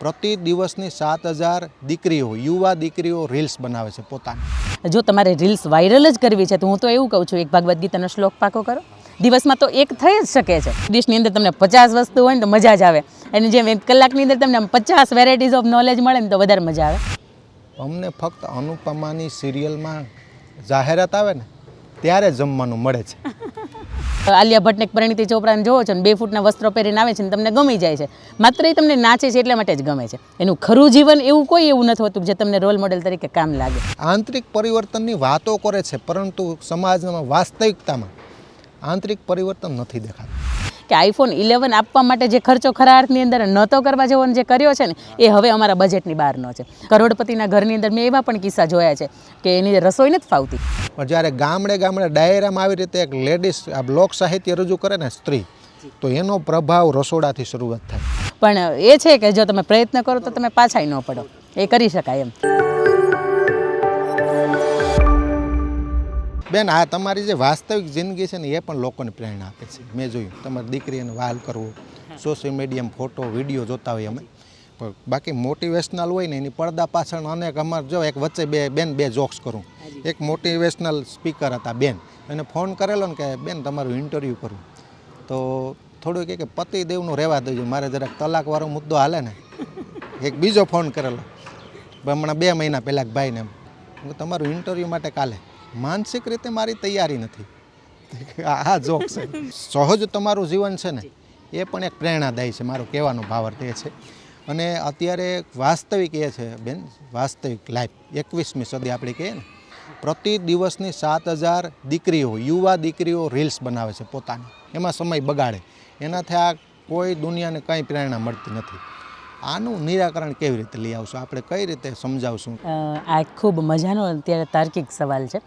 પ્રતિ દિવસની સાત હજાર દીકરીઓ યુવા દીકરીઓ રીલ્સ બનાવે છે પોતાની. જો તમારે રીલ્સ વાયરલ જ કરવી છે તો હું તો એવું કહું છું એક ભગવદ્ ગીતાનો શ્લોક પાકો કરો. દિવસમાં તો એક થઈ જ શકે છે. ડિશની અંદર તમને પચાસ વસ્તુ હોય ને તો મજા જ આવે. અને જેમ એક કલાકની અંદર તમને પચાસ વેરાયટીઝ ઓફ નોલેજ મળે ને તો વધારે મજા આવે. અમને ફક્ત અનુપમાની સિરિયલમાં જાહેરાત આવે ને ત્યારે જમવાનું મળે છે. આલિયા ભટ્ટને પરિણીતિ ચોપરાને જોવો છો ને બે ફૂટના વસ્ત્રો પહેરીને આવે છે ને તમને ગમી જાય છે. માત્ર એ તમને નાચે છે એટલા માટે જ ગમે છે. એનું ખરું જીવન એવું કોઈ એવું નથી હોતું જે તમને રોલ મોડેલ તરીકે કામ લાગે. આંતરિક પરિવર્તનની વાતો કરે છે પરંતુ સમાજમાં વાસ્તવિકતામાં આંતરિક પરિવર્તન નથી દેખાતું. કે આઈફોન ઇલેવન આપવા માટે જે ખર્ચો ખરા અર્થની અંદર નહોતો કરવા જેવો જે કર્યો છે ને એ હવે અમારા બજેટની બહારનો છે. કરોડપતિના ઘરની અંદર મેં એવા પણ કિસ્સા જોયા છે કે એની રસોઈ નથી ફાવતી. પણ જ્યારે ગામડે ગામડે ડાયરામાં આવી રીતે એક લેડીઝ આ બ્લોક સાહિત્ય રજૂ કરે ને સ્ત્રી તો એનો પ્રભાવ રસોડાથી શરૂઆત થાય. પણ એ છે કે જો તમે પ્રયત્ન કરો તો તમે પાછા ન પડો. એ કરી શકાય એમ. બેન આ તમારી જે વાસ્તવિક જિંદગી છે ને એ પણ લોકોને પ્રેરણા આપે છે. મેં જોયું તમારી દીકરીને વાલ કરવો સોશિયલ મીડિયામાં ફોટો વીડિયો જોતા હોય અમે. પણ બાકી મોટિવેશનલ હોય ને એની પડદા પાછળ અનેક અમારે જો એક વચ્ચે બે બેન બે જોક્સ કરું. એક મોટિવેશનલ સ્પીકર હતા બેન. એને ફોન કરેલો ને કે બેન તમારું ઇન્ટરવ્યૂ કરું. તો થોડું કહે કે પતિ દેવનું રહેવા દેજો મારે જરાક તલાકવાળો મુદ્દો હાલે ને. એક બીજો ફોન કરેલો. હમણાં બે મહિના પહેલાં ભાઈને એમ. હું તમારું ઇન્ટરવ્યૂ માટે કાલે માનસિક રીતે મારી તૈયારી નથી. આ જોક છે. સહજ તમારું જીવન છે ને, એ પણ એક પ્રેરણાદાયી છે, મારો કહેવાનો ભાવાર્થ એ છે. અને અત્યારે વાસ્તવિક એ છે, બેન, વાસ્તવિક લાઈફ એકવીસમી સદી આપણે કહીએ ને, પ્રતિ દિવસની સાત હજાર દીકરીઓ, યુવા દીકરીઓ રીલ્સ બનાવે છે પોતાની. એમાં સમય બગાડે. એનાથી આ કોઈ દુનિયાને કંઈ પ્રેરણા મળતી નથી. આનું નિરાકરણ કેવી રીતે લઈ આવશું? આપણે કઈ રીતે સમજાવશું? આ ખૂબ મજાનો અત્યારે તાર્કિક સવાલ છે.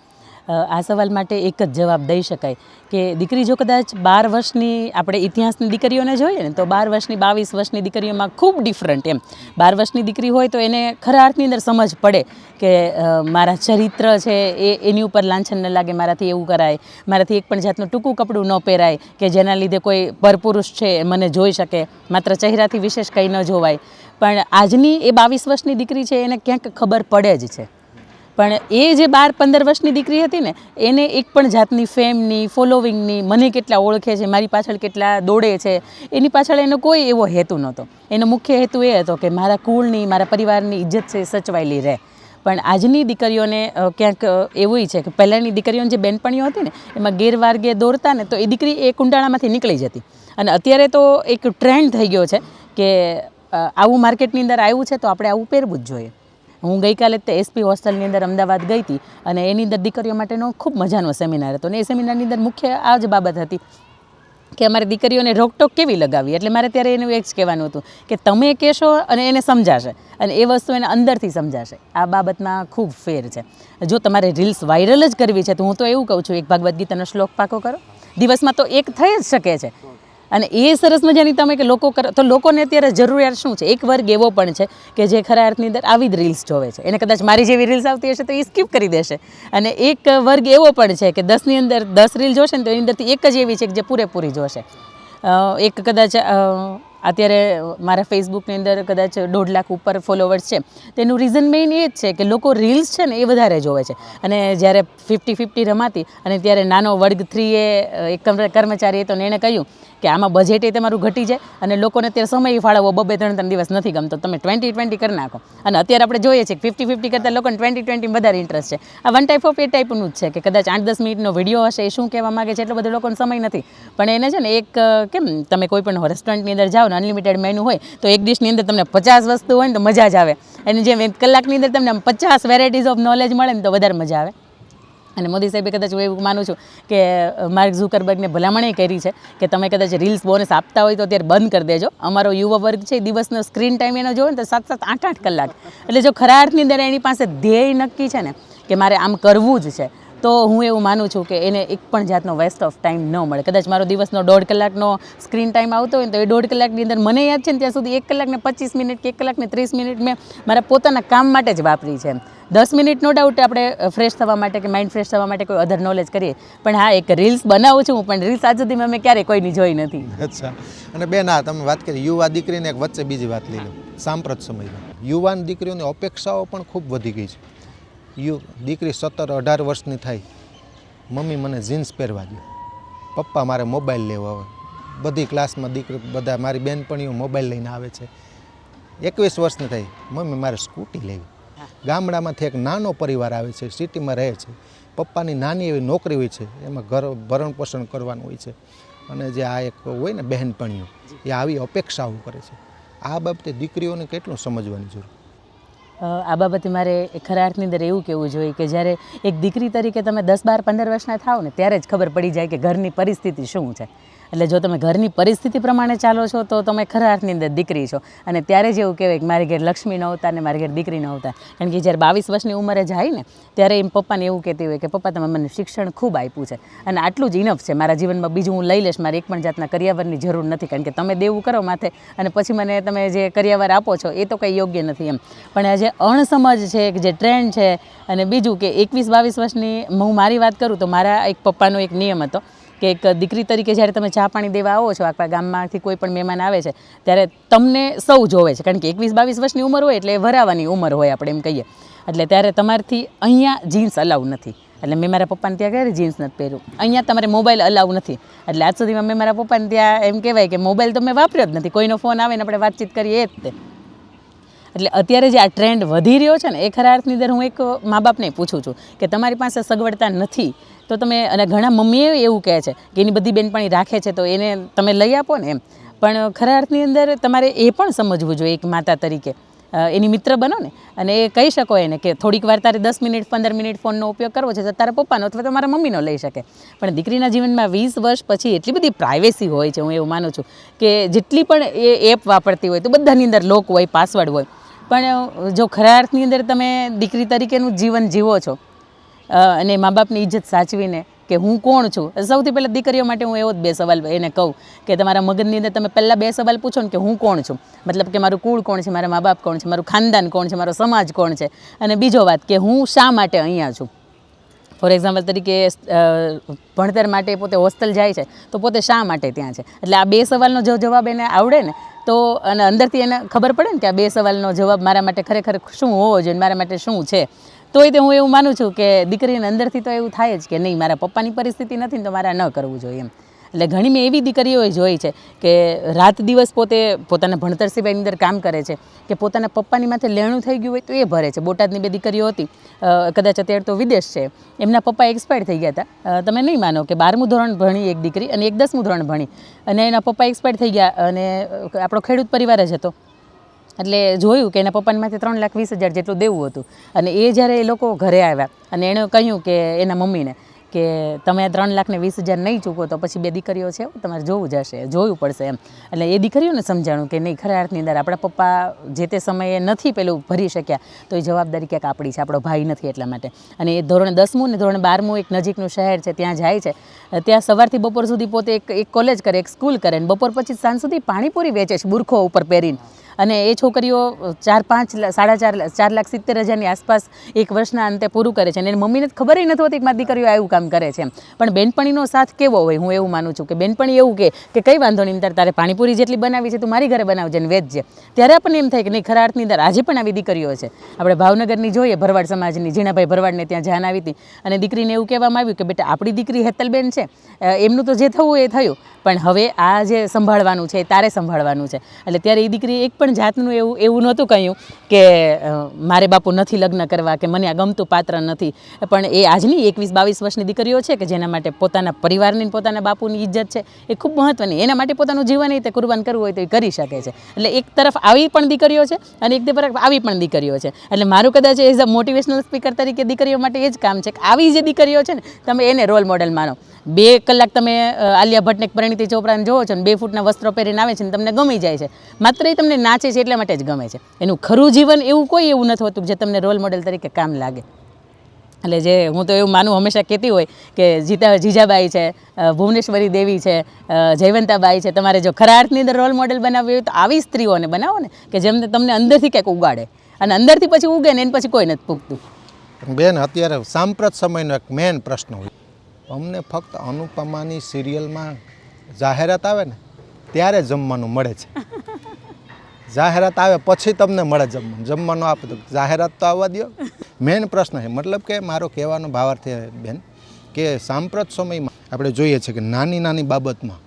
આ સવાલ માટે એક જ જવાબ દઈ શકાય કે દીકરી જો કદાચ બાર વર્ષની આપણે ઇતિહાસની દીકરીઓને જોઈએ ને, તો બાર વર્ષની, બાવીસ વર્ષની દીકરીઓમાં ખૂબ ડિફરન્ટ એમ. બાર વર્ષની દીકરી હોય તો એને ખરા અર્થની અંદર સમજ પડે કે મારા ચરિત્ર છે એ એની ઉપર લાંછન ન લાગે, મારાથી એવું કરાય, મારાથી એક પણ જાતનું ટૂંકું કપડું ન પહેરાય કે જેના લીધે કોઈ પરપુરુષ છે મને જોઈ શકે, માત્ર ચહેરાથી વિશેષ કંઈ ન જોવાય. પણ આજની એ બાવીસ વર્ષની દીકરી છે એને ક્યાંક ખબર પડે જ છે. પણ એ જે બાર, પંદર વર્ષની દીકરી હતી ને, એને એક પણ જાતની ફેમની ફોલોવિંગની મને કેટલા ઓળખે છે, મારી પાછળ કેટલા દોડે છે, એની પાછળ એનો કોઈ એવો હેતુ નહોતો. એનો મુખ્ય હેતુ એ હતો કે મારા કુળની, મારા પરિવારની ઇજ્જત છે સચવાયેલી રહે. પણ આજની દીકરીઓને ક્યાંક એવું છે કે પહેલાંની દીકરીઓની જે બેનપણીઓ હતી ને, એમાં ગેરવાર્ગે દોરતા ને, તો એ દીકરી એ કુંડાળામાંથી નીકળી જતી. અને અત્યારે તો એક ટ્રેન્ડ થઈ ગયો છે કે આવું માર્કેટની અંદર આવ્યું છે તો આપણે આવું પહેરવું જ જોઈએ. હું ગઈકાલે જ તે એસપી હોસ્ટેલની અંદર અમદાવાદ ગઈ હતી અને એની અંદર દીકરીઓ માટેનો ખૂબ મજાનો સેમિનાર હતો. અને એ સેમિનારની અંદર મુખ્ય આ જ બાબત હતી કે અમારે દીકરીઓને રોકટોક કેવી લગાવી એટલે મારે ત્યારે એનું એ જ કહેવાનું હતું કે તમે કહેશો અને એને સમજાશે અને એ વસ્તુ એને અંદરથી સમજાશે. આ બાબતમાં ખૂબ ફેર છે. જો તમારે રીલ્સ વાયરલ જ કરવી છે તો હું તો એવું કહું છું, એક ભાગવદ્ ગીતાનો શ્લોક પાકો કરો. દિવસમાં તો એક થઈ જ શકે છે. અને એ સરસ મજાની તમે કે લોકો કરો તો લોકોને અત્યારે જરૂરિયાત શું છે? એક વર્ગ એવો પણ છે કે જે ખરા અર્થની અંદર આવી જ રીલ્સ જોવે છે. એને કદાચ મારી જેવી રીલ્સ આવતી હશે તો એ સ્કીપ કરી દેશે. અને એક વર્ગ એવો પણ છે કે દસની અંદર દસ રીલ જોશે ને તો એની અંદરથી એક જ એવી છે કે જે પૂરેપૂરી જોશે. એક કદાચ અત્યારે મારા ફેસબુકની અંદર કદાચ દોઢ લાખ ઉપર ફોલોવર્સ છે. તેનું રીઝન મેઇન એ જ છે કે લોકો રીલ્સ છે ને એ વધારે જોવે છે. અને જ્યારે ફિફ્ટી ફિફ્ટી રમાતી અને ત્યારે નાનો વર્ગ થ્રીએ એક કર્મ- કર્મચારી હતો ને એણે કહ્યું કે આમાં બજેટ એ તમારું ઘટી જાય અને લોકોને અત્યારે સમય ફાળવવો બબે ત્રણ ત્રણ દિવસ નથી ગમતો. તમે ટ્વેન્ટી ટ્વેન્ટી કરી નાખો. અને અત્યારે આપણે જોઈએ છીએ ફિફ્ટી ફિફ્ટી કરતાં લોકોને ટ્વેન્ટી ટ્વેન્ટી વધારે ઇન્ટરેસ્ટ છે. આ વન ટાઈપ ઓફ એ ટાઈપનું જ છે કે કદાચ આઠ દસ મિનિટનો વીડિયો હશે એ શું કહેવા માગે છે એટલો બધો લોકોને સમય નથી. પણ એને છે ને એક કેમ તમે કોઈ પણ રેસ્ટોરન્ટની અંદર જાઓ ને અનલિમિટેડ મેનુ હોય તો એક ડિશની અંદર તમને પચાસ વસ્તુ હોય ને તો મજા જ આવે. એની જેમ એક કલાકની અંદર તમને પચાસ વેરાયટીઝ ઓફ નોલેજ મળે ને તો વધારે મજા આવે. અને મોદી સાહેબે કદાચ હું એવું માનું છું કે માર્ક ઝુકરબર્ગને ભલામણે કરી છે કે તમે કદાચ રીલ્સ બોનસ આપતા હોય તો અત્યારે બંધ કરી દેજો. અમારો યુવા વર્ગ છે દિવસનો સ્ક્રીન ટાઈમ એનો જોવે ને તો સાત સાત આઠ આઠ કલાક. એટલે જો ખરા અર્થની અંદર એની પાસે ધ્યેય નક્કી છે ને કે મારે આમ કરવું જ છે તો હું એવું માનું છું કે એને એક પણ જાતનો વેસ્ટ ઓફ ટાઈમ ન મળે. કદાચ મારો દિવસનો દોઢ કલાકનો સ્ક્રીન ટાઈમ આવતો હોય તો એ દોઢ કલાકની અંદર મને યાદ છે ને ત્યાં સુધી એક કલાકને પચીસ મિનિટ કે એક કલાકને ત્રીસ મિનિટ મેં મારા પોતાના કામ માટે જ વાપરી છે દસ મિનિટ નો ડાઉટ આપણે ફ્રેશ થવા માટે કે માઇન્ડ ફ્રેશ થવા માટે કોઈ અધર નોલેજ કરીએ. પણ હા, એક રીલ્સ બનાવું છું, પણ રીલ્સ આજ સુધી મેં ક્યારેય કોઈની જોઈ નથી. અચ્છા. અને બેન ના તમે વાત કરી, યુવા દીકરીને એક વચ્ચે બીજી વાત લઈ લો, સાંપ્રત સમયમાં. યુવાન દીકરીઓની અપેક્ષાઓ પણ ખૂબ વધી ગઈ છે. યુ દીકરી સત્તર અઢાર વર્ષની થાય. મમ્મી મને જીન્સ પહેરવા દો. પપ્પા મારે મોબાઈલ લેવો આવે બધી ક્લાસમાં દીકરી બધા મારી બહેનપણીઓ મોબાઈલ લઈને આવે છે. એકવીસ વર્ષની થઈ મમ્મી મારે સ્કૂટી લેવી. ગામડામાંથી એક નાનો પરિવાર આવે છે સિટીમાં રહે છે. પપ્પાની નાની એવી નોકરી હોય છે એમાં ઘર ભરણ પોષણ કરવાનું હોય છે. અને જે આ એક હોય ને બહેનપણીઓ એ આવી અપેક્ષાઓ કરે છે. આ બાબતે દીકરીઓને કેટલું સમજવાની જરૂર? આ બાબતે મારે ખરા અર્થની અંદર એવું કહેવું જોઈએ કે જ્યારે એક દીકરી તરીકે તમે દસ બાર પંદર વર્ષના થાવ ને ત્યારે જ ખબર પડી જાય કે ઘરની પરિસ્થિતિ શું છે. એટલે જો તમે ઘરની પરિસ્થિતિ પ્રમાણે ચાલો છો, તો તમે ખરા અર્થની અંદર દીકરી છો. અને ત્યારે જ એવું કહેવાય કે મારી ઘેર લક્ષ્મી નહોતા અને મારી ઘેર દીકરી ન અવતાર કારણ કે જ્યારે બાવીસ વર્ષની ઉંમરે જાય ને ત્યારે એમ પપ્પાને એવું કહેતી હોય કે, પપ્પા, તમે મને શિક્ષણ ખૂબ આપ્યું છે અને આટલું જ ઇનફ છે. મારા જીવનમાં બીજું હું લઈ લઈશ, મારે એક પણ જાતના કરિયાવરની જરૂર નથી. કારણ કે તમે દેવું કરો માથે અને પછી મને તમે જે કરિયાવર આપો છો, એ તો કંઈ યોગ્ય નથી એમ. પણ આ જે અણસમજ છે, કે જે ટ્રેન્ડ છે, અને બીજું કે એકવીસ બાવીસ વર્ષની, હું મારી વાત કરું તો મારા એક પપ્પાનો એક નિયમ હતો કે એક દીકરી તરીકે જ્યારે તમે ચા પાણી દેવા આવો છો આખા ગામમાંથી કોઈ પણ મહેમાન આવે છે, ત્યારે તમને સૌ જોવે છે. કારણ કે એકવીસ બાવીસ વર્ષની ઉંમર હોય એટલે ભરાવાની ઉંમર હોય આપણે એમ કહીએ. એટલે ત્યારે તમારથી અહીંયા જીન્સ અલાઉ નથી. એટલે મેં મારા પપ્પાને ત્યાં ક્યારે જીન્સ નથી પહેર્યું. અહીંયા તમારે મોબાઈલ અલાઉ નથી. એટલે આજ સુધીમાં મેં મારા પપ્પાને ત્યાં એમ કહેવાય કે મોબાઈલ તો મેં વાપર્યો જ નથી. કોઈનો ફોન આવે ને આપણે વાતચીત કરીએ જ તે. એટલે અત્યારે જે આ ટ્રેન્ડ વધી રહ્યો છે ને, એ ખરા અર્થની અંદર હું એક મા બાપને પૂછું છું કે તમારી પાસે સગવડતા નથી તો તમે, અને ઘણા મમ્મીએ એવું કહે છે કે એની બધી બેનપણી રાખે છે, તો એને તમે લઈ આપો ને એમ. પણ ખરા અર્થની અંદર તમારે એ પણ સમજવું જોઈએ, એક માતા તરીકે. એની મિત્ર બનો ને, અને એ કહી શકો એને કે થોડીક વાર તારે દસ મિનિટ, પંદર મિનિટ ફોનનો ઉપયોગ કરવો છે, તો તારા પપ્પાનો અથવા તો મારા મમ્મીનો લઈ શકે. પણ દીકરીના જીવનમાં વીસ વર્ષ પછી એટલી બધી પ્રાઇવેસી હોય છે, હું એવું માનું છું, કે જેટલી પણ એ એપ વાપરતી હોય તો બધાની અંદર લોક હોય પાસવર્ડ હોય. પણ જો ખરા અર્થની અંદર તમે દીકરી તરીકેનું જીવન જીવો છો અને મા બાપની ઇજ્જત સાચવીને કે હું કોણ છું? સૌથી પહેલાં દીકરીઓ માટે હું એવો જ બે સવાલ એને કહું કે તમારા મગજની અંદર તમે પહેલાં બે સવાલ પૂછો ને કે હું કોણ છું? મતલબ કે મારું કુળ કોણ છે? મારા મા બાપ કોણ છે? મારું ખાનદાન કોણ છે? મારો સમાજ કોણ છે? અને બીજો વાત કે હું શા માટે અહીંયા છું? ફોર એક્ઝામ્પલ તરીકે ભણતર માટે પોતે હોસ્ટેલ જાય છે, તો પોતે શા માટે ત્યાં છે? એટલે આ બે સવાલનો જો જવાબ એને આવડે ને, તો અને અંદરથી એને ખબર પડે ને કે આ બે સવાલનો જવાબ મારા માટે ખરેખર શું હોવો જોઈએ મારા માટે શું છે? તોય તે હું એવું માનું છું કે દીકરીને અંદરથી તો એવું થાય જ કે નહીં, મારા પપ્પાની પરિસ્થિતિ નથી તો મારે ન કરવું જોઈએ એમ. એટલે ઘણી મેં એવી દીકરીઓ જોઈ છે કે રાત દિવસ પોતે પોતાના ભણતર સિવાયની અંદર કામ કરે છે કે પોતાના પપ્પાની માથે લેણું થઈ ગયું હોય તો એ ભરે છે. બોટાદની બે દીકરીઓ હતી કદાચ અત્યારે તો વિદેશ છે. એમના પપ્પા એક્સપાયર થઈ ગયા હતા. તમે નહીં માનો કે બારમું ધોરણ ભણી એક દીકરી અને એક દસમું ધોરણ ભણી અને એના પપ્પા એક્સપાયર થઈ ગયા અને આપણો ખેડૂત પરિવાર જ હતો. એટલે જોયું કે એના પપ્પાને માથે ત્રણ લાખ વીસ હજાર જેટલું દેવું હતું. અને એ જ્યારે એ લોકો ઘરે આવ્યા, અને એણે કહ્યું કે એના મમ્મીને કે તમે ત્રણ લાખને વીસ હજાર નહીં ચૂકો તો પછી બે દીકરીઓ છે તમારે જોવું જશે જોવું પડશે એમ. એટલે એ દીકરીઓને સમજાણું કે નહીં, ખરા અર્થની અંદર આપણા પપ્પા જે તે સમયે નથી પેલું ભરી શક્યા, તો એ જવાબદારી ક્યાંક આપણી છે, આપણો ભાઈ નથી એટલા માટે. અને એ ધોરણ દસમું ને ધોરણ બારમું એક નજીકનું શહેર છે, ત્યાં જાય છે. ત્યાં સવારથી બપોર સુધી પોતે એક એક કોલેજ કરે, એક સ્કૂલ કરે, ને બપોર પછી સાંજ સુધી પાણીપુરી વેચે છે, બુરખો ઉપર પહેરીને. અને એ છોકરીઓ ચાર પાંચ સાડા ચાર ચાર લાખ સિત્તેર હજારની આસપાસ એક વર્ષના અંતે પૂરું કરે છે. અને એની મમ્મીને ખબર નથી હોતી કે મારી દીકરીઓ આવું કામ કરે છે પણ બેનપણીનો સાથ કેવો હોય? હું એવું માનું છું કે બેનપણી એવું કે કે કઈ વાંધો નહીં અંદર તારે પાણીપુરી જેટલી બનાવી છે તું મારી ઘરે બનાવજે ને વેચજે. ત્યારે આપણને એમ થાય કે નહીં, ખરા અર્થની અંદર આજે પણ આવી દીકરીઓ છે. આપણે ભાવનગરની જોઈએ, ભરવાડ સમાજની, ઝીણાભાઈ ભરવાડને ત્યાં જાન આવી હતી. અને દીકરીને એવું કહેવામાં આવ્યું કે, બેટા, આપણી દીકરી હેતલબેન છે. એમનું તો જે થવું એ થયું. પણ હવે આ જે સંભાળવાનું છે, એ તારે સંભાળવાનું છે. એટલે ત્યારે એ દીકરી એક પણ જાતનું એવું એવું નહોતું કહ્યું કે મારે બાપુ નથી લગ્ન કરવા, કે મને આ ગમતું પાત્ર નથી. પણ એ આજની એકવીસ બાવીસ વર્ષની દીકરીઓ છે કે જેના માટે પોતાના પરિવારની પોતાના બાપુની ઇજ્જત છે, એ ખૂબ મહત્ત્વની એના માટે પોતાનું જીવન એ રીતે કુરબાન કરવું હોય તો એ કરી શકે છે. એટલે એક તરફ આવી પણ દીકરીઓ છે અને એક તરફ આવી પણ દીકરીઓ છે. એટલે મારું કદાચ એઝ અ મોટિવેશનલ સ્પીકર તરીકે દીકરીઓ માટે એ જ કામ છે કે આવી જે દીકરીઓ છે ને, તમે એને રોલ મોડલ માનો. બે કલાક તમે આલિયા ભટ્ટને પરિણીતિ ચોપરાને જોવો છો ને બે ફૂટના વસ્ત્રો પહેરીને આવે છે ને તમને ગમી જાય છે. માત્ર એ તમને નાચે છે એટલા માટે જ ગમે છે. એનું ખરું જીવન એવું કોઈ એવું નથી હોતું જે તમને રોલ મોડેલ તરીકે કામ લાગે. એટલે જે હું તો એવું માનું હંમેશા કહેતી હોય કે જીતા, જીજાબાઈ છે ભુવનેશ્વરી દેવી છે જયવંતાબાઈ છે, તમારે જો ખરા અર્થની અંદર રોલ મોડેલ બનાવવી હોય તો આવી સ્ત્રીઓને બનાવો ને કે જેમને તમને અંદરથી ક્યાંક ઉગાડે. અને અંદરથી પછી ઉગે ને એને પછી કોઈ નથી પૂગતું. બેન, અત્યારે સાંપ્રત સમયનો એક મેન પ્રશ્ન હોય. અમને ફક્ત અનુપમાની સિરિયલમાં જાહેરાત આવે ને ત્યારે જમવાનું મળે છે. જાહેરાત આવે પછી તમને મળે જમવાનું. જમવાનું આપે તો જાહેરાત તો આવવા દો મેઇન પ્રશ્ન છે મતલબ કે મારો કહેવાનો ભાવાર્થ બેન કે સાંપ્રત સમયમાં આપણે જોઈએ છે કે નાની નાની બાબતમાં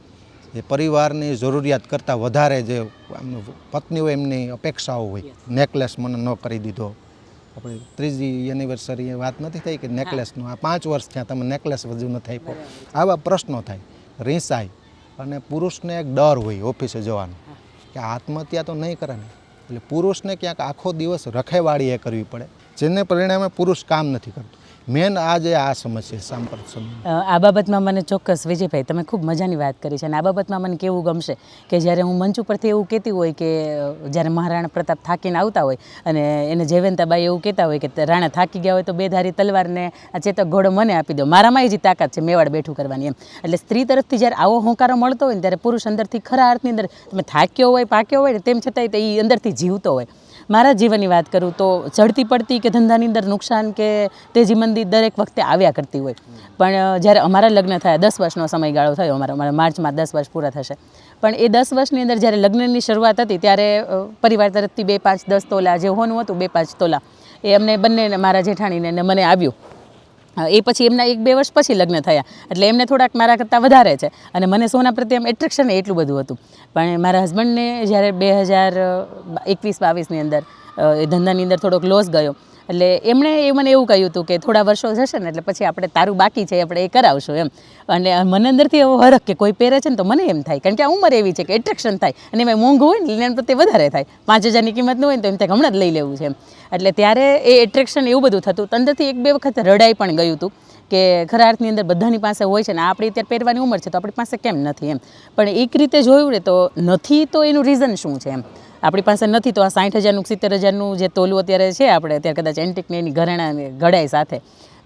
એ પરિવારની જરૂરિયાત કરતાં વધારે જે પત્નીઓ એમની અપેક્ષાઓ હોય નેકલેસ મને ન કરી દીધો આપણે ત્રીજી એનિવર્સરી વાત નથી થઈ કે નેકલેસનું આ પાંચ વર્ષ થયા તમે નેકલેસ વધુ નથી આપ્યો આવા પ્રશ્નો થાય. રીસાય. અને પુરુષને એક ડર હોય ઓફિસે જવાનો કે આત્મહત્યા તો નહીં કરે ને. એટલે પુરુષને ક્યાંક આખો દિવસ રખેવાળી એ કરવી પડે જેને પરિણામે પુરુષ કામ નથી કરતું. મેન આ જે આ સમસ્યા સમય. આ બાબતમાં મને ચોક્કસ વિજયભાઈ, તમે ખૂબ મજાની વાત કરી છે અને આ બાબતમાં મને કેવું ગમશે કે જ્યારે હું મંચ ઉપરથી એવું કહેતી હોય કે જ્યારે મહારાણા પ્રતાપ થાકીને આવતા હોય અને એને જયવંતાબાઈ એવું કહેતા હોય કે રાણા થાકી ગયા હોય તો બે ધારી તલવારને આ ચેતક ઘોડો મને આપી દો. મારામાં એ જ તાકાત છે મેવાડ બેઠું કરવાની એમ. એટલે સ્ત્રી તરફથી જ્યારે આવો હોંકારો મળતો હોય ને ત્યારે પુરુષ અંદરથી ખરા અર્થની અંદર તમે થાક્યો હોય, પાક્યો હોય ને તેમ છતાંય તે એ અંદરથી જીવતો હોય. મારા જીવનની વાત કરું તો ચડતી પડતી કે ધંધાની અંદર નુકસાન કે તેજી મંદી દરેક વખતે આવ્યા કરતી હોય. પણ જ્યારે અમારા લગ્ન થયા, દસ વર્ષનો સમયગાળો થયો અમારો, અમારા માર્ચમાં દસ વર્ષ પૂરા થશે. પણ એ દસ વર્ષની અંદર જ્યારે લગ્નની શરૂઆત હતી ત્યારે પરિવાર તરફથી બે પાંચ દસ તોલા જે હોનું હતું, બે પાંચ તોલા. એ અમને બંને મારા જેઠાણીને મને આવ્યું. એ પછી એમના એક બે વર્ષ પછી લગ્ન થયા. એટલે એમને થોડાક મારા કરતાં વધારે છે. અને મને સોના પ્રત્યે એમ એટ્રેક્શન એટલું બધું હતું. પણ મારા હસબન્ડને જ્યારે બે હજાર એકવીસ બાવીસની અંદર એ ધંધાની અંદર થોડોક લોસ ગયો એટલે એમણે એ મને એવું કહ્યું હતું કે થોડા વર્ષો જશે ને એટલે પછી આપણે તારું બાકી છે, આપણે એ કરાવશું એમ. અને મને અંદરથી એવો હરખ કે કોઈ પહેરે છે ને તો મને એમ થાય. કારણ કે આ ઉંમર એવી છે કે એટ્રેક્શન થાય. અને એમાં મોંઘું હોય ને એના પ્રત્યે વધારે થાય. પાંચ હજારની કિંમતનું હોય ને તો એમ થાય હમણાં જ લઈ લેવું છે એમ. એટલે ત્યારે એ એટ્રેક્શન એવું બધું થતું. અંદરથી એક બે વખત રડાઈ પણ ગયું હતું. કે ખરા અર્થની અંદર બધાની પાસે હોય છે ને, આપણી અત્યારે પહેરવાની ઉંમર છે તો આપણી પાસે કેમ નથી એમ. પણ એક રીતે જોયું ને તો નથી તો એનું રીઝન શું છે એમ? આપણી પાસે નથી તો આ સાઠ હજારનું, સિત્તેર હજારનું જે તોલું અત્યારે છે આપણે, અત્યારે કદાચ એન્ટિકને એની ઘરેણા ઘડાઈ સાથે,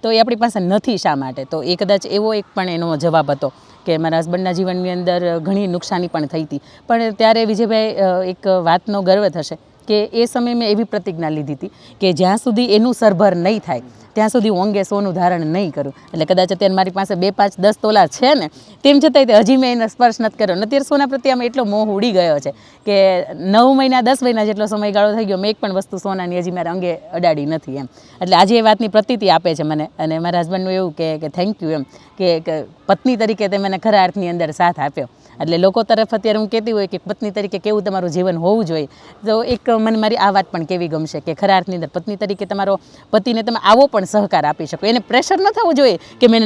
તો એ આપણી પાસે નથી શા માટે? તો એ કદાચ એવો એક પણ એનો જવાબ હતો કે મારા હસબન્ડના જીવનની અંદર ઘણી નુકસાની પણ થઈ હતી. પણ ત્યારે વિજયભાઈ એક વાતનો ગર્વ થશે. કે એ સમયે મેં એવી પ્રતિજ્ઞા લીધી હતી કે જ્યાં સુધી એનું સરભર નહીં થાય, ત્યાં સુધી હું અંગે સોનું ધારણ નહીં કરું. એટલે કદાચ અત્યારે મારી પાસે બે પાંચ દસ તોલા છે ને, તેમ છતાંય હજી મેં એને સ્પર્શ નથી કર્યો. અત્યારે સોના પ્રત્યે આમ એટલો મોહ ઉડી ગયો છે કે નવ મહિના, દસ મહિના જેટલો સમયગાળો થઈ ગયો, મેં એક પણ વસ્તુ સોનાની હજી મારા અંગે અડાડી નથી એમ. એટલે આજે એ વાતની પ્રતીતિ આપે છે મને. અને મારા હસબન્ડનું એવું કે થેન્ક યુ એમ કે પત્ની તરીકે તે મને ખરા અર્થની અંદર સાથ આપ્યો. એટલે લોકો તરફ અત્યારે હું કહેતી હોય કે પત્ની તરીકે કેવું તમારું જીવન હોવું જોઈએ. તો એક મને મારી આ વાત પણ કેવી ગમશે કે ખરા અર્થની અંદર પત્ની તરીકે તમારો પતિને તમે આવો પણ સહકાર આપી શકો. એને પ્રેશર ન થવું જોઈએ કે મેં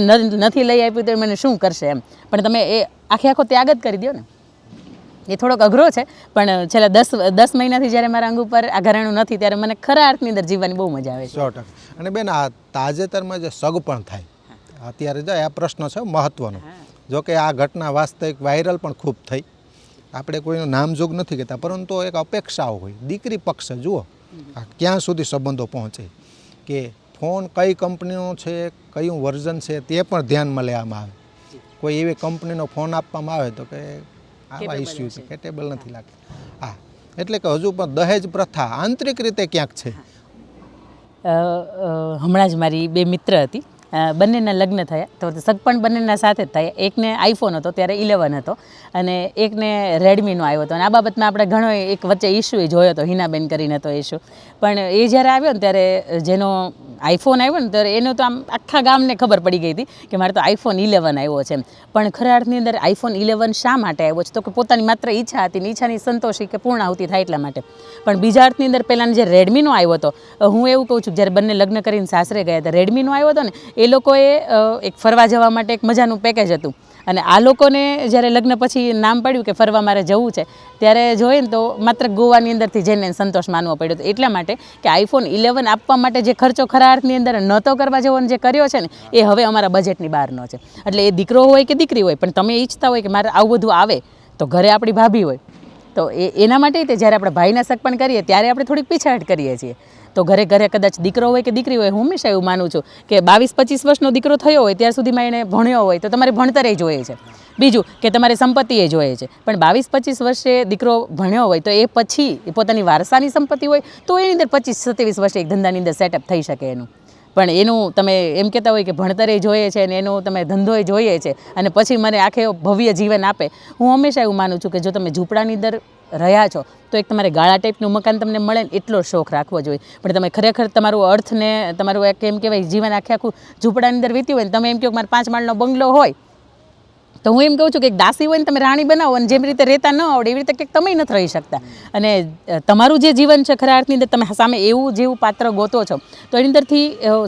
નથી લઈ આપ્યું તો એ મને શું કરશે એમ. પણ તમે એ આખે આખો ત્યાગ જ કરી દો ને. એ થોડોક અઘરો છે પણ છેલ્લા દસ દસ મહિનાથી જ્યારે મારા અંગ ઉપર આ ઘરેણું નથી ત્યારે મને ખરા અર્થની અંદર જીવવાની બહુ મજા આવે છે. સો ટકા. અને બેન આ તાજેતરમાં જે સગ પણ થાય અત્યારે જો આ પ્રશ્ન છે મહત્વનો. જો કે આ ઘટના વાસ્તવિક વાયરલ પણ ખૂબ થઈ. આપણે કોઈનું નામજોગ નથી કહેતા પરંતુ એક અપેક્ષાઓ હોય. દીકરી પક્ષે જુઓ. આ ક્યાં સુધી સંબંધો પહોંચે? કે ફોન કઈ કંપનીનો છે કયું વર્ઝન છે તે પણ ધ્યાનમાં લેવામાં આવે. કોઈ એવી કંપનીનો ફોન આપવામાં આવે તો કે આવા ઇસ્યુ છે કેટેબલ નથી લાગતું. હા. એટલે કે હજુ પણ દહેજ પ્રથા આંતરિક રીતે ક્યાંક છે? હમણાં જ મારી બે મિત્ર હતી. બંનેના લગ્ન થયા. તો સગપણ બંનેના સાથે જ થયા. એકને આઈફોન હતો, ત્યારે ઇલેવન હતો. અને એકને રેડમીનો આવ્યો હતો. અને આ બાબતમાં આપણે ઘણો એક વચ્ચે ઇશ્યુ જોયો હતો, હિનાબેન કરીને હતો ઇશ્યુ પણ એ જ્યારે આવ્યો ને ત્યારે જેનો આઈફોન આવ્યો ને, ત્યારે એનો તો આમ આખા ગામને ખબર પડી ગઈ હતી કે મારે તો આઈફોન ઇલેવન આવ્યો છે પણ ખરા અર્થની અંદર આઈફોન ઇલેવન શા માટે આવ્યો છે? તો કે પોતાની માત્ર ઈચ્છા હતી ઈચ્છાની સંતોષી કે પૂર્ણાહુતિ થાય એટલા માટે. પણ બીજા અર્થની અંદર પહેલાંનો જે રેડમીનો આવ્યો હતો, હું એવું કહું છું જ્યારે બંને લગ્ન કરીને સાસરે ગયા હતા રેડમીનો આવ્યો હતો ને એ લોકોએ એક ફરવા જવા માટે એક મજાનું પેકેજ હતું. અને આ લોકોને જ્યારે લગ્ન પછી નામ પડ્યું કે ફરવા મારે જવું છે, ત્યારે જોઈએ ને તો માત્ર ગોવાની અંદરથી જઈને સંતોષ માનવો પડ્યો હતો. એટલા માટે કે આઈફોન ઇલેવન આપવા માટે જે ખર્ચો ખરા અર્થની અંદર નહોતો કરવા જવાનો જે કર્યો છે ને, એ હવે અમારા બજેટની બહારનો છે. એટલે એ દીકરો હોય કે દીકરી હોય, પણ તમે ઈચ્છતા હોય કે મારે આવું બધું આવે, તો ઘરે આપણી ભાભી હોય. તો એ, એના માટે તે જ્યારે આપણે ભાઈના સગપણ કરીએ, ત્યારે આપણે થોડીક પીછાહટ કરીએ છીએ. તો ઘરે ઘરે કદાચ દીકરો હોય કે દીકરી હોય, હું હંમેશા એવું માનું છું કે બાવીસ પચીસ વર્ષનો દીકરો થયો હોય ત્યાં સુધીમાં એણે ભણ્યો હોય, તો તમારે ભણતરે જોઈએ છે. બીજું કે તમારે સંપત્તિએ જોઈએ છે. પણ બાવીસ પચીસ વર્ષે દીકરો ભણ્યો હોય, તો એ પછી એ પોતાની વારસાની સંપત્તિ હોય, તો એની અંદર પચીસ સત્યાવીસ વર્ષે એક ધંધાની અંદર સેટઅપ થઈ શકે એનું. પણ એનું તમે એમ કહેતા હોય કે ભણતરે જોઈએ છે અને એનું તમે ધંધોય જોઈએ છે અને પછી મને આખે ભવ્ય જીવન આપે, હું હંમેશા એવું માનું છું કે જો તમે ઝૂંપડાની અંદર રહ્યા છો, તો એક તમારે ગાળા ટાઈપનું મકાન તમને મળે ને એટલો શોખ રાખવો જોઈએ. પણ તમે ખરેખર તમારું અર્થને, તમારું એક એમ કહેવાય, જીવન આખે આખું ઝૂંપડાની અંદર વીત્યું હોય ને તમે એમ કહો મારે પાંચ માળનો બંગલો હોય, તો હું એમ કહું છું કે એક દાસી હોય ને તમે રાણી બનાવો અને જેમ રીતે રહેતા ન આવડે એવી રીતે કંઈક તમે નથી રહી શકતા. અને તમારું જે જીવન છે ખરા અર્થની અંદર તમે સામે એવું જેવું પાત્ર ગોતો છો, તો એની અંદરથી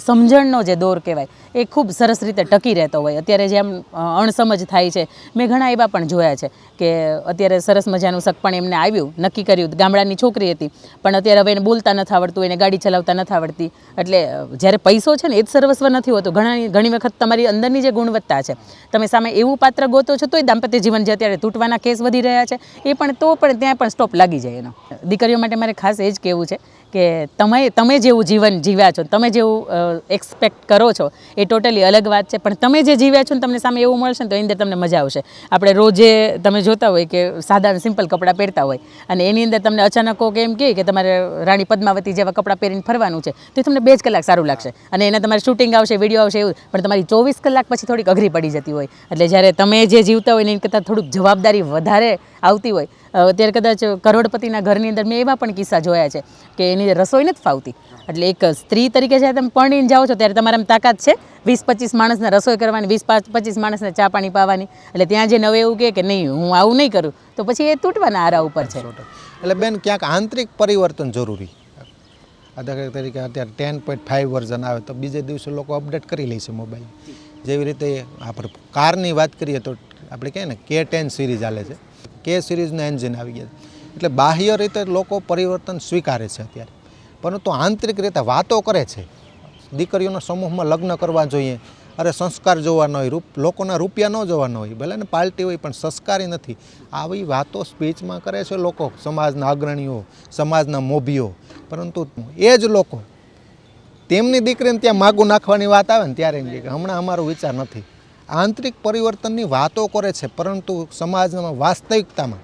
સમજણનો જે દોર કહેવાય. એ ખૂબ સરસ રીતે ટકી રહેતો હોય. અત્યારે જેમ અણસમજ થાય છે, મેં ઘણા એવા પણ જોયા છે કે અત્યારે સરસ મજાનું સગપણ એમને આવ્યું, નક્કી કર્યું. ગામડાની છોકરી હતી, પણ અત્યારે હવે એને બોલતા નથી આવડતું, એને ગાડી ચલાવતા નથી આવડતી. એટલે જ્યારે પૈસો છે ને, એ જ સર્વસ્વ નથી હોતું. ઘણા ઘણી વખત તમારી અંદરની જે ગુણવત્તા છે, તમે સામે એવું પાત્ર ગોતો છો, તોય દાંપત્ય જીવન જે અત્યારે તૂટવાના કેસ વધી રહ્યા છે, એ પણ તો પણ ત્યાં પણ સ્ટોપ લાગી જાય એનો. દીકરીઓ માટે મારે ખાસ એ જ કહેવું છે કે તમે તમે જેવું જીવન જીવ્યા છો, તમે જેવું એક્સપેક્ટ કરો છો, એ ટોટલી અલગ વાત છે. પણ તમે જે જીવ્યા છો ને તમને સામે એવું મળશે ને તો એની અંદર તમને મજા આવશે. આપણે રોજે તમે જોતા હોય કે સાદા સિમ્પલ કપડાં પહેરતા હોય અને એની અંદર તમને અચાનક કોક એમ કહે કે તમારે રાણી પદ્માવતી જેવા કપડાં પહેરીને ફરવાનું છે, તો તમને બે જ કલાક સારું લાગશે. અને એના તમારે શૂટિંગ આવશે વીડિયો આવશે એવું, પણ તમારી ચોવીસ કલાક પછી થોડીક અઘરી પડી જતી હોય. એટલે જ્યારે તમે જે જીવતા હોય એની કરતાં થોડુંક જવાબદારી વધારે આવતી હોય. અત્યારે કદાચ કરોડપતિના ઘરની અંદર મેં એવા પણ કિસ્સા જોયા છે કે એની રસોઈ નથી ફાવતી. એટલે એક સ્ત્રી તરીકે જ્યારે તમે પરણીને જાઓ છો ત્યારે તમારામાં તાકાત છે વીસ પચીસ માણસને રસોઈ કરવાની, વીસ પાંચ પચીસ માણસને ચા પાણી પાવાની. એટલે ત્યાં જે નવે એવું કહે કે નહીં, હું આવું નહીં કરું. તો પછી એ તૂટવાના આરા ઉપર છે. એટલે બેન, ક્યાંક આંતરિક પરિવર્તન જરૂરી. દાખલા તરીકે અત્યારે ટેન પોઈન્ટ ફાઇવ વર્ઝન આવે તો બીજે દિવસે લોકો અપડેટ કરી લે છે મોબાઈલ. જેવી રીતે આપણે કારની વાત કરીએ તો આપણે કહીએ ને કે ટેન સિરીઝ ચાલે છે. કે સિરીઝના એન્જિન આવી ગયા. એટલે બાહ્ય રીતે લોકો પરિવર્તન સ્વીકારે છે અત્યારે. પરંતુ આંતરિક રીતે વાતો કરે છે. દીકરીઓના સમૂહમાં લગ્ન કરવા જોઈએ. અરે સંસ્કાર જોવાનો હોય, રૂપ, લોકોના રૂપિયા ન જોવાનો હોય, ભલે ને પાર્ટી હોય, પણ સંસ્કારી નથી. આવી વાતો સ્પીચમાં કરે છે લોકો, સમાજના અગ્રણીઓ, સમાજના મોભીઓ. પરંતુ એ જ લોકો, તેમની દીકરીને ત્યાં માગું નાખવાની વાત આવે ને ત્યારે એમ કે હમણાં અમારો વિચાર નથી. આંતરિક પરિવર્તનની વાતો કરે છે, પરંતુ સમાજમાં વાસ્તવિકતામાં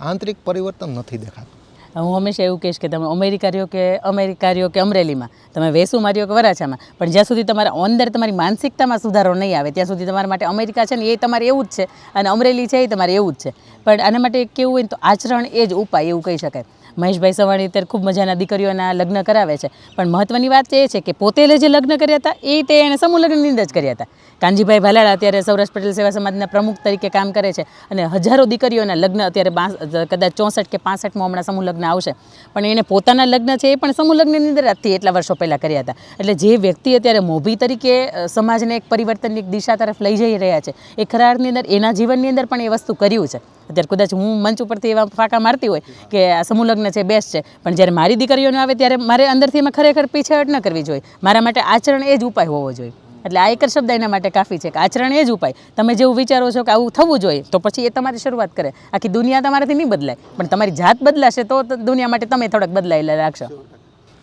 આંતરિક પરિવર્તન નથી દેખાતું. હું હંમેશા એવું કહીશ કે તમે અમેરિકા રહ્યો કે અમેરિકા રહ્યો કે અમરેલીમાં, તમે વેસુમાં રહ્યો કે વરાછામાં, પણ જ્યાં સુધી તમારા અંદર તમારી માનસિકતામાં સુધારો નહીં આવે, ત્યાં સુધી તમારા માટે અમેરિકા છે ને એ તમારે એવું જ છે, અને અમરેલી છે એ તમારે એવું જ છે. પણ આના માટે કેવું હોય તો આચરણ એ જ ઉપાય, એવું કહી શકાય. મહેશભાઈ સવાણી અત્યારે ખૂબ મજાના દીકરીઓના લગ્ન કરાવે છે. પણ મહત્ત્વની વાત એ છે કે પોતે જે લગ્ન કર્યા હતા, એ તે એણે સમૂહ લગ્નની અંદર જ કર્યા હતા. કાનજીભાઈ ભાલાળા અત્યારે સૌરાષ્ટ્ર પટેલ સેવા સમાજના પ્રમુખ તરીકે કામ કરે છે અને હજારો દીકરીઓના લગ્ન અત્યારે બાંસ, કદાચ ચોસઠ કે પાસઠમાં હમણાં સમૂહ લગ્ન આવશે. પણ એણે પોતાના લગ્ન છે એ પણ સમૂહ લગ્નની અંદર આજથી એટલા વર્ષો પહેલાં કર્યા હતા. એટલે જે વ્યક્તિ અત્યારે મોભી તરીકે સમાજને એક પરિવર્તનની એક દિશા તરફ લઈ જઈ રહ્યા છે, એ ખરા અંદર, એના જીવનની અંદર પણ એ વસ્તુ કર્યું છે. અત્યારે કદાચ હું મંચ ઉપરથી એવા ફાંકા મારતી હોય કે સમૂહ લગ્ન છે બેસ્ટ છે. પણ જ્યારે મારી દીકરીઓને આવે ત્યારે મારે અંદરથી એમાં ખરેખર પીછેહટ ન કરવી જોઈએ. મારા માટે આચરણ એ જ ઉપાય હોવો જોઈએ. એટલે આ એક શબ્દ એના માટે કાફી છે કે આચરણ એ જ ઉપાય. તમે જેવું વિચારો છો કે આવું થવું જોઈએ, તો પછી એ તમારી શરૂઆત કરે. આખી દુનિયા તમારાથી નહીં બદલાય. પણ તમારી જાત બદલાશે તો દુનિયા માટે તમે થોડાક બદલાયેલા રાખશો.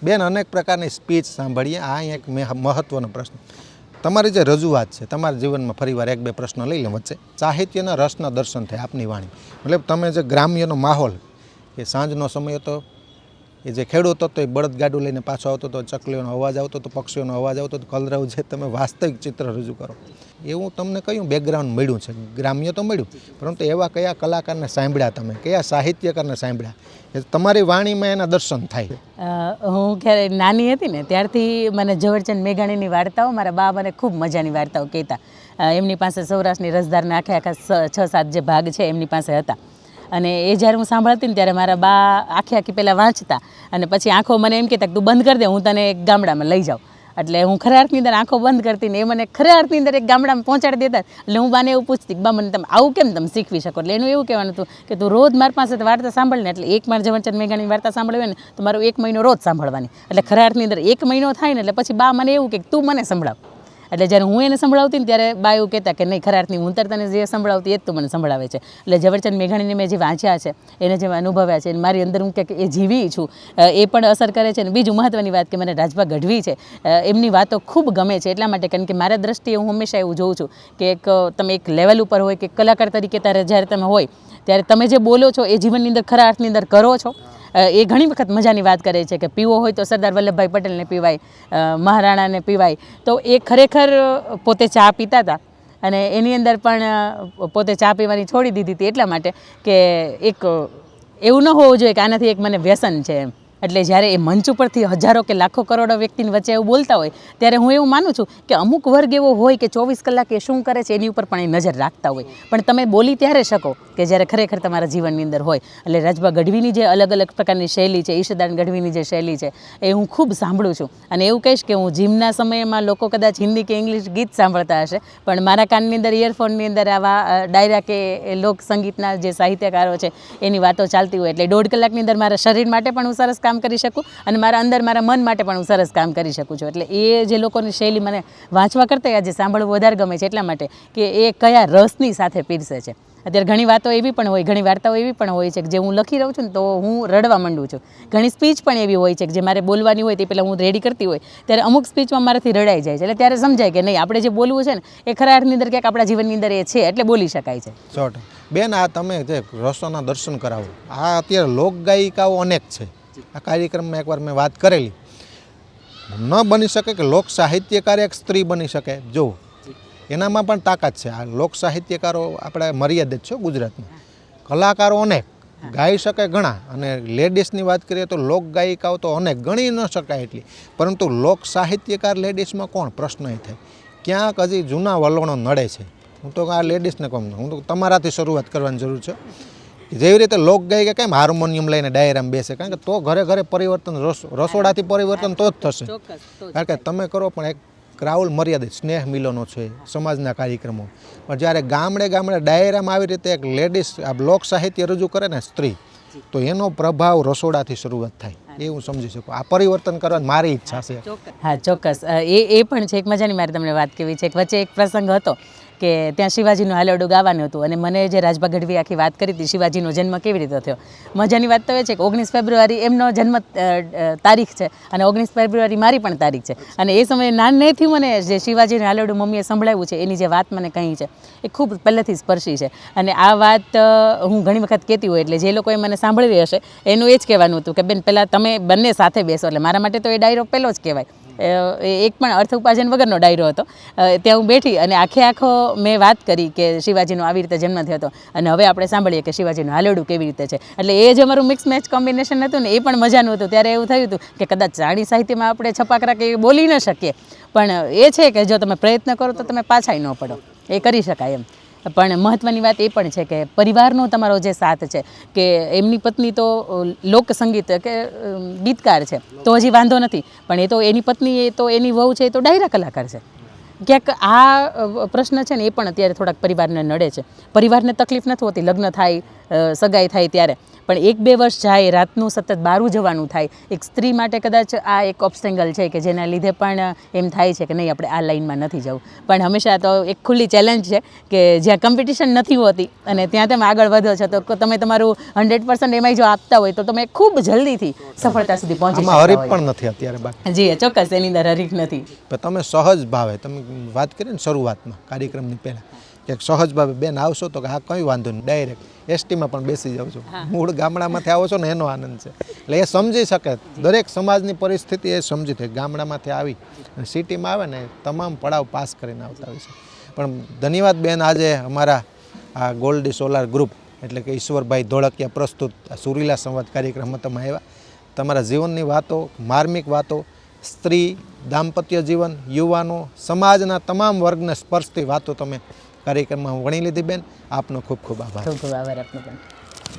બેન, અનેક પ્રકારની સ્પીચ સાંભળીએ. આ એક મહત્ત્વનો પ્રશ્ન. તમારી જે રજૂઆત છે, તમારા જીવનમાં ફરીવાર એક બે પ્રશ્ન લઈ લે વચ્ચે સાહિત્યના રસના દર્શન થાય આપની વાણી. મતલબ તમે જે ગ્રામ્યનો માહોલ કે સાંજનો સમય હતો એ જે ખેડૂત હતો એ બળદગાડું લઈને પાછો આવતો હતો, ચકલીઓનો અવાજ આવતો હતો, પક્ષીઓનો અવાજ આવતો હતો, કલરવ જે તમે વાસ્તવિક ચિત્ર રજૂ કરો. એવું તમને કયું બેકગ્રાઉન્ડ મળ્યું છે? ગ્રામ્ય તો મળ્યું, પરંતુ એવા કયા કલાકારને સાંભળ્યા તમે? કયા સાહિત્યકારને સાંભળ્યા? તમારી વાણીમાં એના દર્શન થાય. હું ક્યારે નાની હતી ને, ત્યારથી મને ઝવેરચંદ મેઘાણીની વાર્તાઓ મારા બા મને ખૂબ મજાની વાર્તાઓ કહેતા. એમની પાસે સૌરાષ્ટ્રની રસદારના આખે આખા છ સાત જે ભાગ છે, એમની પાસે હતા. અને એ જ્યારે હું સાંભળતી ને ત્યારે મારા બા આખી આખી પહેલાં વાંચતા અને પછી આંખો મને એમ કહેતા તું બંધ કરી દે, હું તને એક ગામડામાં લઈ જાઉં. એટલે હું ખરા અર્થની અંદર આંખો બંધ કરતી ને એ મને ખરા અર્થની અંદર એક ગામડામાં પહોંચાડી દેતા. એટલે હું બાને એવું પૂછતી બા, મને તમે આવું કેમ તમે શીખવી શકો? એટલે એનું એવું કહેવાનું હતું કે તું રોજ મારી પાસે વાર્તા સાંભળ ને, એટલે એક માર જવનચંદ મેઘાની વાર્તા સાંભળવી ને, તો મારું એક મહિનો રોજ સાંભળવાની. એટલે ખરા અર્થની અંદર એક મહિનો થાય ને, એટલે પછી બા મને એવું કે તું મને સંભળાવ. એટલે જ્યારે હું એને સંભળાવતી ને ત્યારે બા એવું કહેતા કે નહીં, ખરા અર્થની હું તને જે સંભળાવતી એ જ તું મને સંભળાવે છે. એટલે ઝવેરચંદ મેઘાણીને મેં જે વાંચ્યા છે, એને જે અનુભવ્યા છે મારી અંદર હું કે એ જીવી છું એ પણ અસર કરે છે. અને બીજું મહત્ત્વની વાત કે મને રાજભા ગઢવી છે એમની વાતો ખૂબ ગમે છે. એટલા માટે કારણ કે મારા દ્રષ્ટિએ હું હંમેશા એવું જોઉં છું કે એક તમે એક લેવલ ઉપર હોય કે કલાકાર તરીકે ત્યારે જ્યારે તમે હોય, ત્યારે તમે જે બોલો છો એ જીવનની અંદર ખરા અર્થની અંદર કરો છો. એ ઘણી વખત મજાની વાત કરે છે કે પીવો હોય તો સરદાર વલ્લભભાઈ પટેલને પીવાય મહારાણાને પીવાય. તો એ ખરેખર પોતે ચા પીતા હતા અને એની અંદર પણ પોતે ચા પીવાની છોડી દીધી હતી એટલા માટે કે એક એવું ન હોવું જોઈએ કે આનાથી એક મને વ્યસન છે એમ. એટલે જ્યારે એ મંચ ઉપરથી હજારો કે લાખો કરોડો વ્યક્તિની વચ્ચે એવું બોલતા હોય, ત્યારે હું એવું માનું છું કે અમુક વર્ગ એવો હોય કે ચોવીસ કલાક એ શું કરે છે એની ઉપર પણ એ નજર રાખતા હોય. પણ તમે બોલી ત્યારે શકો કે જ્યારે ખરેખર તમારા જીવનની અંદર હોય. એટલે રાજભા ગઢવીની જે અલગ અલગ પ્રકારની શૈલી છે, ઈશદાન ગઢવીની જે શૈલી છે, એ હું ખૂબ સાંભળું છું. અને એવું કહીશ કે હું જીમના સમયમાં લોકો કદાચ હિન્દી કે ઇંગ્લિશ ગીત સાંભળતા હશે, પણ મારા કાનની અંદર ઇયરફોનની અંદર આવા ડાયરા કે લોક સંગીતના જે સાહિત્યકારો છે, એની વાતો ચાલતી હોય. એટલે દોઢ કલાકની અંદર મારા શરીર માટે પણ હું સરસ કામ કરી શકું અને મારા અંદર મારા મન માટે પણ હું સરસ કામ કરી શકું છું. એટલે એ જે લોકોની શૈલી મને વાંચવા કરતાં આજે સાંભળવું વધારે ગમે છે એટલા માટે કે એ કયા રસની સાથે પીરસે છે. અત્યારે ઘણી વાતો એવી પણ હોય, ઘણી વાર્તાઓ એવી પણ હોય છે કે જે હું લખી રહું છું ને તો હું રડવા માંડું છું. ઘણી સ્પીચ પણ એવી હોય છે કે જે મારે બોલવાની હોય તે પહેલાં હું રેડી કરતી હોય ત્યારે અમુક સ્પીચમાં મારાથી રડાઈ જાય છે. એટલે ત્યારે સમજાય કે નહીં, આપણે જે બોલવું છે ને એ ખરા અર્થની અંદર ક્યાંક આપણા જીવનની અંદર એ છે એટલે બોલી શકાય છે. બેન, આ તમે જે રસોના દર્શન કરાવો, આ અત્યારે લોકગાયિકાઓ અનેક છે. આ કાર્યક્રમમાં એકવાર મેં વાત કરેલી. ન બની શકે કે લોક સાહિત્યકાર એક સ્ત્રી બની શકે. જો એનામાં પણ તાકાત છે. આ લોક સાહિત્યકારો આપણે મર્યાદિત છે ગુજરાતમાં કલાકારો અનેક, ગાઈ શકે ઘણા અને લેડીઝની વાત કરીએ તો લોક ગાયિકાઓ તો અનેક, ગણી ન શકાય એટલી. પરંતુ લોક સાહિત્યકાર લેડીઝમાં કોણ? પ્રશ્ન એ થાય. ક્યાંક હજી જૂના વલણો નડે છે. હું તો આ લેડીઝને કહું હું તો તમારાથી શરૂઆત કરવાની જરૂર છે. જેવી રીતે લોક ગાયિકા કેમ હાર્મોનિયમ લઈને ડાયરામાં બેસે? કારણ કે તો ઘરે ઘરે પરિવર્તન રસોડાથી પરિવર્તન તો જ થશે. કારણ કે તમે કરો પણ એક ક્રાઉલ મર્યાદિત સ્નેહ મિલનો છે સમાજના કાર્યક્રમો. પણ જ્યારે ગામડે ગામડે ડાયરામાં આવી રીતે એક લેડીઝ આ લોક સાહિત્ય રજૂ કરે ને સ્ત્રી તો એનો પ્રભાવ રસોડાથી શરૂઆત થાય. એ હું સમજી શકું. આ પરિવર્તન કરવાની મારી ઈચ્છા છે. હા ચોક્કસ. એ એ પણ છે એક મજાની મારે તમને વાત કેવી છે. એક વચ્ચે એક પ્રસંગ હતો. કે ત્યાં શિવાજીનું હાલોડું ગાવાનું હતું. અને મને જે રાજભા ગઢવી આખી વાત કરી હતી, શિવાજીનો જન્મ કેવી રીતે થયો? મજાની વાત તો એ છે કે ઓગણીસ ફેબ્રુઆરી એમનો જન્મ તારીખ છે અને ઓગણીસ ફેબ્રુઆરી મારી પણ તારીખ છે. અને એ સમયે નાનેથી મને જે શિવાજીનું હાલોડું મમ્મીએ સંભળાવ્યું છે, એની જે વાત મને કહી છે, એ ખૂબ પહેલેથી સ્પર્શી છે. અને આ વાત હું ઘણી વખત કહેતી હોય એટલે જે લોકોએ મને સાંભળવી હશે, એનું એ જ કહેવાનું હતું કે, બેન, પહેલાં તમે બંને સાથે બેસો, એટલે મારા માટે તો એ ડાયરો પહેલો જ કહેવાય. એક પણ અર્થ ઉપાર્જન વગરનો ડાયરો હતો. ત્યાં હું બેઠી અને આખે આખો મેં વાત કરી કે શિવાજીનો આવી રીતે જન્મ થયો હતો. અને હવે આપણે સાંભળીએ કે શિવાજીનું હાલોડું કેવી રીતે છે. એટલે એ જ અમારું મિક્સ મેચ કોમ્બિનેશન હતું ને એ પણ મજાનું હતું. ત્યારે એવું થયું હતું કે કદાચ ચાણી સાહિત્યમાં આપણે છપાકરા કે બોલી ન શકીએ. પણ એ છે કે જો તમે પ્રયત્ન કરો તો તમે પાછાય ન પડો. એ કરી શકાય એમ. પણ મહત્ત્વની વાત એ પણ છે કે પરિવારનો તમારો જે સાથ છે કે એમની પત્ની તો લોક લોકસંગીત કે ગીતકાર છે, તો હજી વાંધો નથી. પણ એ તો એની પત્ની એ તો એની વહુ છે એ તો ડાયરા કલાકાર છે. ક્યાંક આ પ્રશ્ન છે ને એ પણ અત્યારે થોડાક પરિવારને નડે છે. પરિવારને તકલીફ નથી હોતી, લગ્ન થાય સગાઈ થાય ત્યારે. પણ એક બે વર્ષ જાય રાતનું સતત બારું જવાનું થાય. એક સ્ત્રી માટે કદાચ આ એક ઓબ્સ્ટેંગલ છે કે જેના લીધે પણ એમ થાય છે કે નહીં આપણે આ લાઈનમાં નથી જવું. પણ હંમેશા તો એક ખુલ્લી ચેલેન્જ છે કે જ્યાં કોમ્પિટિશન નથી હોતી અને ત્યાં તમે આગળ વધો છો તો તમે તમારું હંડ્રેડ પર્સન્ટ એમાંય જો આપતા હોય તો તમે ખૂબ જલ્દીથી સફળતા સુધી પહોંચી આમાં હરીફ પણ નથી અત્યારે જી ચોક્કસ એની અંદર હરીફ નથી. તમે સહજ ભાવે તમે વાત કરી ને શરૂઆતમાં કાર્યક્રમની પહેલાં. કે સહજ ભાવે બેન આવશો તો કે હા કંઈ વાંધો નહીં ડાયરેક્ટ એસટીમાં પણ બેસી જાઉં છું. મૂળ ગામડામાંથી આવો છો ને એનો આનંદ છે. એટલે એ સમજી શકે. દરેક સમાજની પરિસ્થિતિ એ સમજી થઈ ગામડામાંથી આવી અને સિટીમાં આવે ને તમામ પડાવ પાસ કરીને આવતા હોય છે. પણ ધન્યવાદ બેન આજે અમારા આ ગોલ્ડી સોલાર ગ્રુપ એટલે કે ઈશ્વરભાઈ ધોળકિયા પ્રસ્તુત સુરીલા સંવાદ કાર્યક્રમમાં તમે આવ્યા. તમારા જીવનની વાતો માર્મિક વાતો સ્ત્રી દાંપત્ય જીવન યુવાનો સમાજના તમામ વર્ગને સ્પર્શતી વાતો તમે કાર્યક્રમમાં વણી લીધી બેન. આપનો ખૂબ ખૂબ આભાર. ખૂબ ખૂબ આભાર આપનો પણ.